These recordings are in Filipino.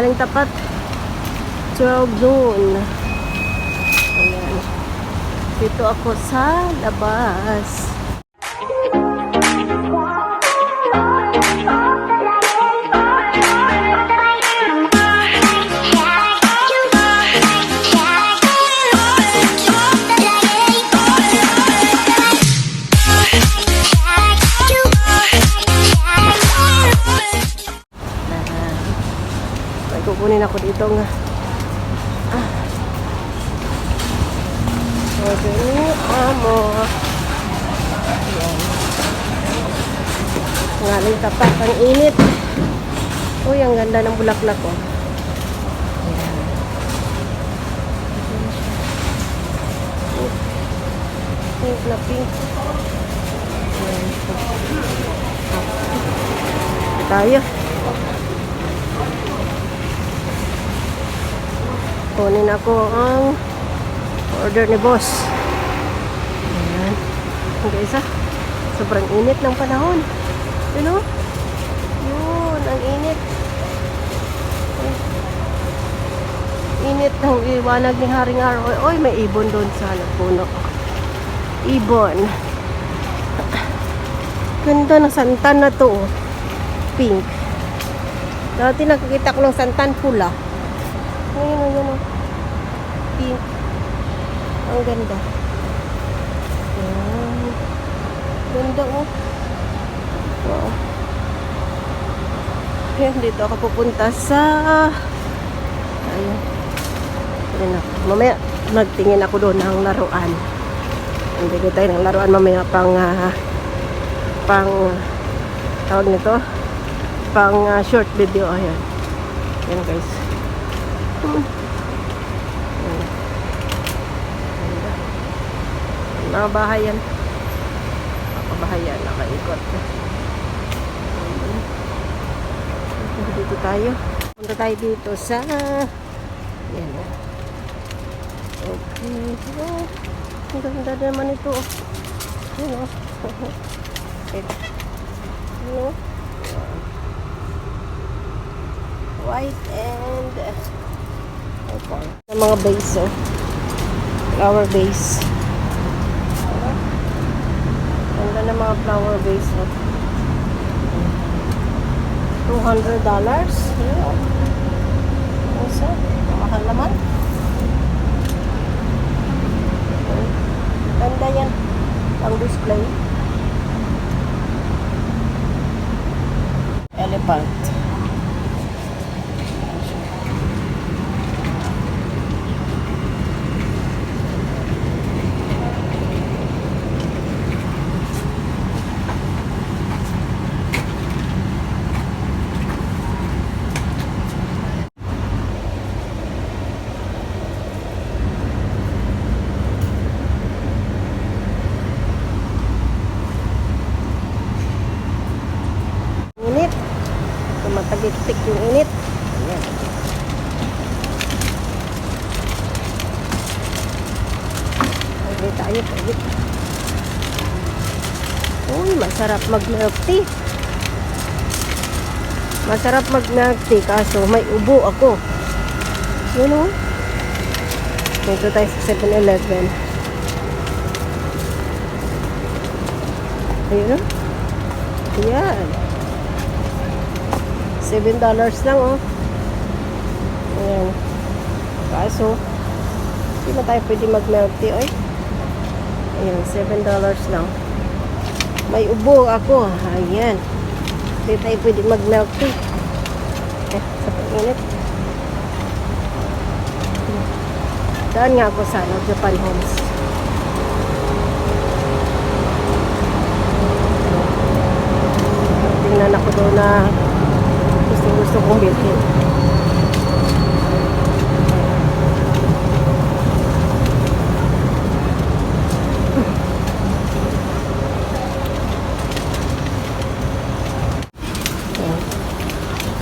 Ngaling tapat. 12 noon. Ayan. Dito ako sa labas. Ako dito nga. Ah. Order ni Amo. Ngaling tapat. Ang init. Uy, ang ganda ng bulaklak ko. Ayan. Pink na pink. Ayan. Tayo. Kunin ako ang order ni boss. Ayan. Guys ah. Sobrang init ng panahon. You know? Yun, ang init. Init ng iwanag ni Haring Araw. Oy, may ibon doon sa puno. Ibon. Ganda ng santan na to. oh. Pink. Dati nakikita ko ng santan pula. Ngayon, ngayon, oh. Pink. Ang ganda. Yan. Ganda, oh. Wow. Ayan, dito ako pupunta sa... Ayun. Ayun ako. Mamaya, magtingin ako doon ng laruan. Hindi ko tayo ng laruan mamaya pang... ah, pang... tawag nito? Pang ah, short video. Ayan. Ayan, guys. Hmm. Ayan. Ganda. Mga bahay yan. Mga bahay yan. Nakaikot. Dito tayo. Punta tayo dito sa... Yan. oh. Okay. Oh, ang ganda naman ito. oh. Yan o. Okay. Ano? White and... Okay. Ang mga base, oh. Flower base. Ng mga flower vase. oh. $200. Yeah. Tumatagik-tik yung init. Ayan. Pwede tayo, pwede. Uy, masarap mag-milk tea. Masarap mag-milk tea, kaso may ubo ako. Yun o. Dito tayo sa 7-Eleven. Ayun o. Ayan. $7 lang, oh. Ayan. Kaso, hindi na tayo pwede mag-milk tea, oy. Ayan, $7 lang. May ubo ako. Ayan. Hindi tayo pwede mag-milk tea. Eh, sa pag-init. Daan nga ako sa ano, Japan Homes. Tingnan ako doon na gusto kong bilhin.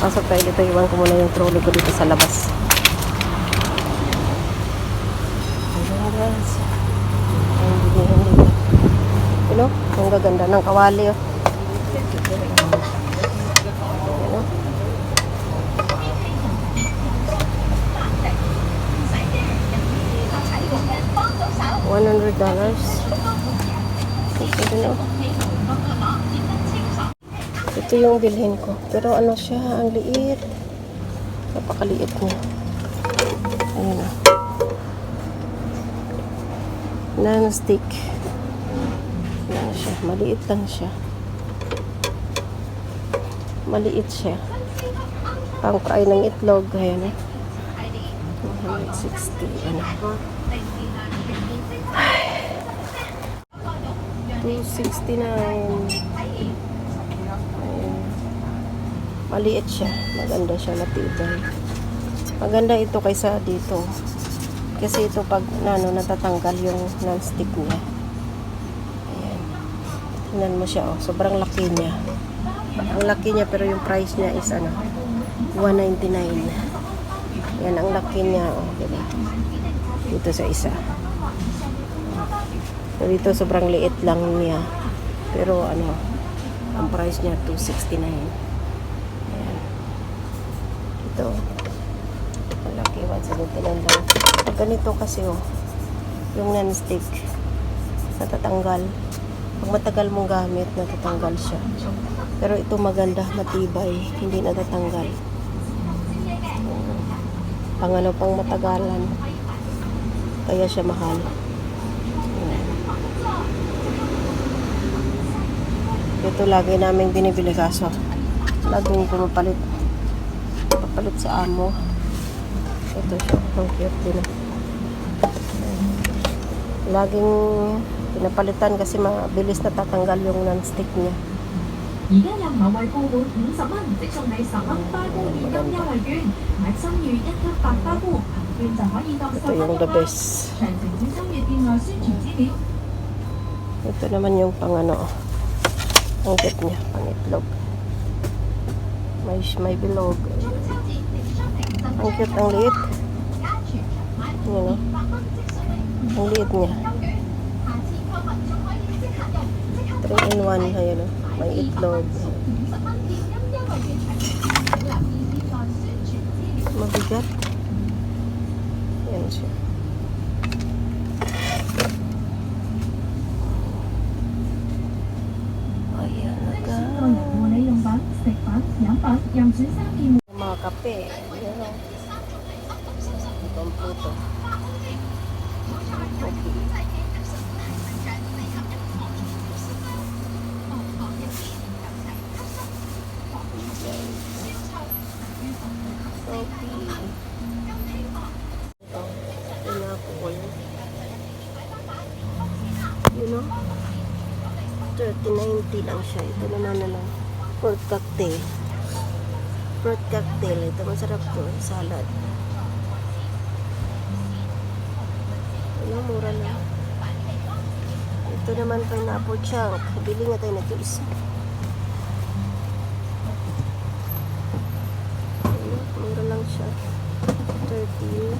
Pasok tayo dito, iwan ko muna yung trolley ko dito sa labas. Hindi. You know, ang gaganda ng kawali oh. Dollars. Ito din oh. Ito yung bilhin ko. Pero ano siya, ang liit. Napakaliit niya. Ayan oh. Non-stick. Ayan siya. Maliit lang siya. Maliit siya. Pang fry ng itlog. Ayan eh. 160. Ano. 269. Ayan. Maliit siya. Maganda siya. Matibay. Maganda ito kaysa dito. Kasi ito pag ano, natatanggal yung non-stick niya. Ayan. Tingnan mo siya. Oh. Sobrang laki niya. Ang laki niya pero yung price niya is ano 199. Yan ang laki niya. Oh, diba? Dito sa isa. So, dito sobrang liit lang niya. Pero ano, ang price niya 269. Ayan. Ito. Malaki 179 lang. Pag ganito kasi oh, yung non-stick, natatanggal. Pag matagal mong gamit, natatanggal siya. Pero ito maganda, matibay, hindi natatanggal. Pang ano, pang matagalan. Kaya siya mahal. Ito lagi namin binibili kaso laging pumapalit. Papalit sa amo. Ito siya ang cute din. Laging pinapalitan kasi mabilis natatanggal yung non-stick niya 而家任牛惠报满五十蚊，即送你十蚊花菇现金优惠券，买新月一级白花菇，凭券就可以当十 ito 蚊 yung 一 the 包。 best 详情请参阅店内宣传资料。 ito naman yung pang ano ang cute niya pang itlog may, may bilog ang cute ang liit yun o ang liit niya 3 in 1 ayun o may itlog. Mabigat. Yan siya 190. Ito, pineapple. You know? 3090 lang siya. Ito naman na lang. Fruit cocktail. Fruit cocktail. Ito masarap to. Salad. Ano, mura lang. Ito naman pineapple chunk. Bili nga tayo na ito. 30.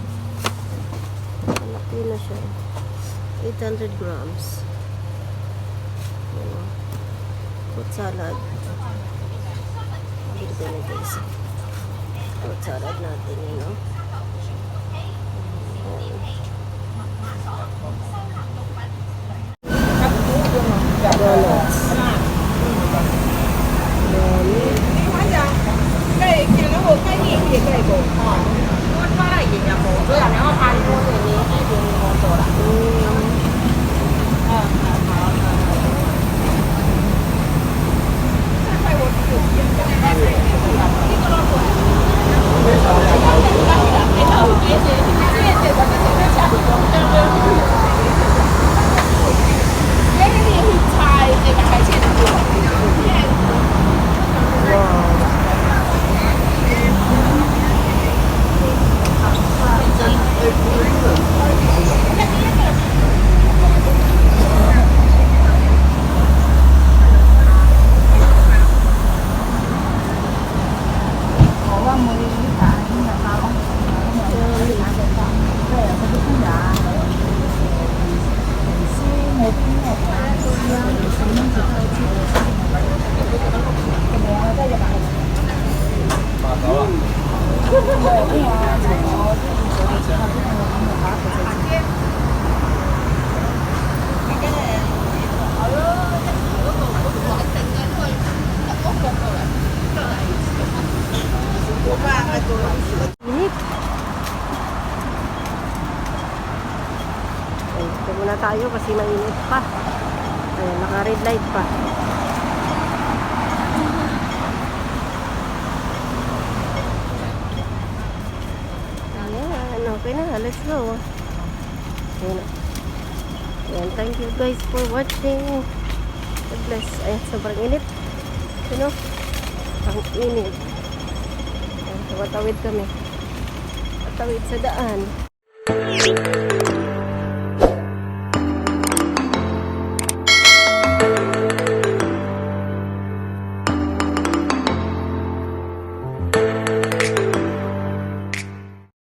Malaki na siya. 800 grams. Ano, fruit salad. Bili tayo na isa. Fruit salad natin yun, no? Donuts. Ito muna tayo kasi mainit pa. Ayan, naka red light pa. Na. Let's go. Ayan. Ayan, thank you guys for watching. God bless. Ayan, sobrang init. You know? Ang init. Ayan, tumatawid kami. Tatawid sa daan.